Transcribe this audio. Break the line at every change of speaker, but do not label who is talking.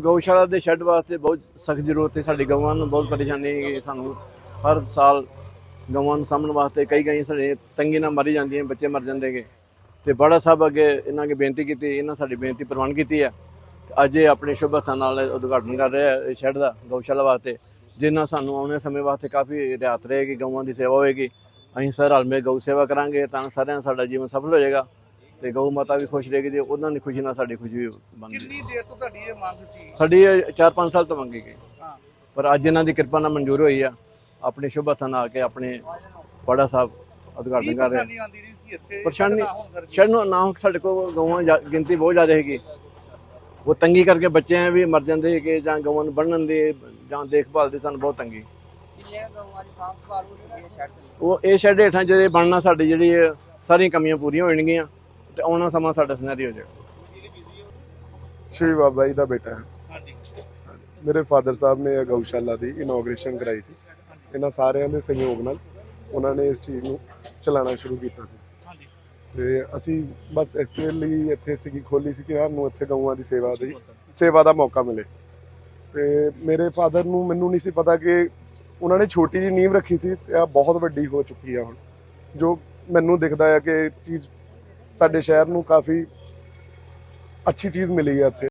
ਗਊਸ਼ਾਲਾ ਦੇ ਸ਼ੈੱਡ ਵਾਸਤੇ ਬਹੁਤ ਸਖਤ ਜ਼ਰੂਰਤ ਹੈ। ਸਾਡੀ ਗਊਆਂ ਨੂੰ ਬਹੁਤ ਪਰੇਸ਼ਾਨੀ ਹੈ। ਸਾਨੂੰ ਹਰ ਸਾਲ ਗਊਆਂ ਨੂੰ ਸਾਂਭਣ ਵਾਸਤੇ ਕਈ ਕਈ ਸਾਡੇ ਤੰਗੀ ਨਾਲ ਮਰੀ ਜਾਂਦੀਆਂ, ਬੱਚੇ ਮਰ ਜਾਂਦੇਗੇ ਤੇ ਬੜਾ ਸਾਹਿਬ ਅੱਗੇ ਇਹਨਾਂ ਕੇ ਬੇਨਤੀ ਕੀਤੀ, ਇਹਨਾਂ ਸਾਡੀ ਬੇਨਤੀ ਪ੍ਰਵਾਨ ਕੀਤੀ ਹੈ। ਅੱਜ ਇਹ ਆਪਣੇ ਸ਼ੁਭ ਹੱਥਾਂ ਨਾਲ ਉਦਘਾਟਨ ਕਰ ਰਿਹਾ ਹੈ ਸ਼ੈੱਡ ਦਾ, ਗਊਸ਼ਾਲਾ ਵਾਸਤੇ। ਜਿੰਨਾ ਸਾਨੂੰ ਆਉਣੇ ਸਮੇਂ ਵਾਸਤੇ ਕਾਫੀ ਰਿਆਤ ਰਹੇਗੀ, ਗਊਆਂ ਦੀ ਸੇਵਾ ਹੋਏਗੀ। ਅਸੀਂ ਸਰ ਹਲਮੇ ਗਊ ਸੇਵਾ ਕਰਾਂਗੇ ਤਾਂ ਸਾਰਿਆਂ ਦਾ ਸਾਡਾ ਜੀਵਨ ਸਫਲ ਹੋ ਜਾਏਗਾ ਤੇ ਗਊ ਮਾਤਾ ਵੀ ਖੁਸ਼ ਰਹੇਗੀ ਤੇ ਉਹਨਾਂ ਦੀ ਖੁਸ਼ੀ ਨਾਲ ਸਾਡੀ ਖੁਸ਼ੀ ਵੀ ਬਣਦੀ
ਕਿੰਨੀ ਦੇਰ ਤੋਂ ਤੁਹਾਡੀ ਇਹ ਮੰਗ ਸੀ?
ਸਾਡੀ 4-5 ਸਾਲ ਤੋਂ ਮੰਗੀ ਗਈ
ਹਾਂ।
ਪਰ ਅੱਜ ਇਹਨਾਂ ਦੀ ਕਿਰਪਾ ਨਾਲ ਮਨਜ਼ੂਰ ਹੋਈ ਆ। ਆਪਣੇ ਸ਼ੁਭ ਹੱਥਾਂ ਨਾਲ ਆ ਕੇ ਆਪਣੇ ਬੜਾ ਸਾਹਿਬ
ਕੀ
ਉਦਘਾਟਨ ਕਰ ਰਹੇ
ਇੱਥੇ?
ਪਰੇਸ਼ਾਨੀ-
ਨਾ।
ਸ਼ਹਿਰ ਨੂੰ ਨਾ ਸਾਡੇ ਕੋਲ ਗਊਆਂ ਗਿਣਤੀ ਬਹੁਤ ਜ਼ਿਆਦਾ ਹੈਗੀ। ਉਹ ਤੰਗੀ ਕਰਕੇ ਬੱਚੇ ਵੀ ਮਰ ਜਾਂਦੇ ਹੈਗੇ ਜਾਂ ਗਊਆਂ ਨੂੰ ਬੰਨਣ ਦੀ ਜਾਂ ਦੇਖਭਾਲ ਦੀ ਸਾਨੂੰ ਬਹੁਤ ਤੰਗੀ। ਉਹ ਇਹ ਸ਼ੈੱਡ ਹੇਠਾਂ ਜਿਹੜੇ ਬਣਨਾ ਸਾਡੀ ਜਿਹੜੀ ਸਾਰੀਆਂ ਕਮੀਆਂ ਪੂਰੀਆਂ ਹੋ ਜਾਣਗੀਆਂ। ਤੇ ਆਉਣਾ ਸਮਾਂ ਸਾਡਾ ਸਿਨੈਰੀ ਹੋ ਜਾਏਗਾ।
ਸ਼੍ਰੀ ਬਾਬਾ ਜੀ ਦਾ ਬੇਟਾ ਹੈ।
ਹਾਂਜੀ।
ਮੇਰੇ ਫਾਦਰ ਸਾਹਿਬ ਨੇ ਇਹ ਗਊਸ਼ਾਲਾ ਦੀ ਇਨੋਗ੍ਰੇਸ਼ਨ ਕਰਾਈ ਸੀ। ਇਹਨਾਂ ਸਾਰਿਆਂ ਦੇ ਸਹਿਯੋਗ ਨਾਲ ਉਹਨਾਂ ਨੇ ਇਸ ਚੀਜ਼ ਨੂੰ ਚਲਾਉਣਾ ਸ਼ੁਰੂ ਕੀਤਾ ਸੀ।
ਹਾਂਜੀ।
ਤੇ ਅਸੀਂ ਬਸ ਇਸੇ ਲਈ ਇੱਥੇ ਸੀਗੀ ਖੋਲੀ ਸੀ ਕਿ ਸਾਨੂੰ ਇੱਥੇ ਗਊਆਂ ਦੀ ਸੇਵਾ ਦੀ ਸੇਵਾ ਦਾ ਮੌਕਾ ਮਿਲੇ। ਤੇ ਮੇਰੇ ਫਾਦਰ ਨੂੰ ਮੈਨੂੰ ਨਹੀਂ ਸੀ ਪਤਾ ਕਿ ਉਹਨਾਂ ਨੇ ਛੋਟੀ ਜਿਹੀ ਨੀਂਵ ਰੱਖੀ ਸੀ ਤੇ ਆ ਬਹੁਤ ਵੱਡੀ ਹੋ ਚੁੱਕੀ ਆ ਹੁਣ। ਜੋ ਮੈਨੂੰ ਦਿਖਦਾ ਹੈ ਕਿ ਚੀਜ਼ ਸਾਡੇ ਸ਼ਹਿਰ ਨੂੰ ਕਾਫੀ ਅੱਛੀ ਚੀਜ਼ ਮਿਲੀ ਹੈ ਇੱਥੇ।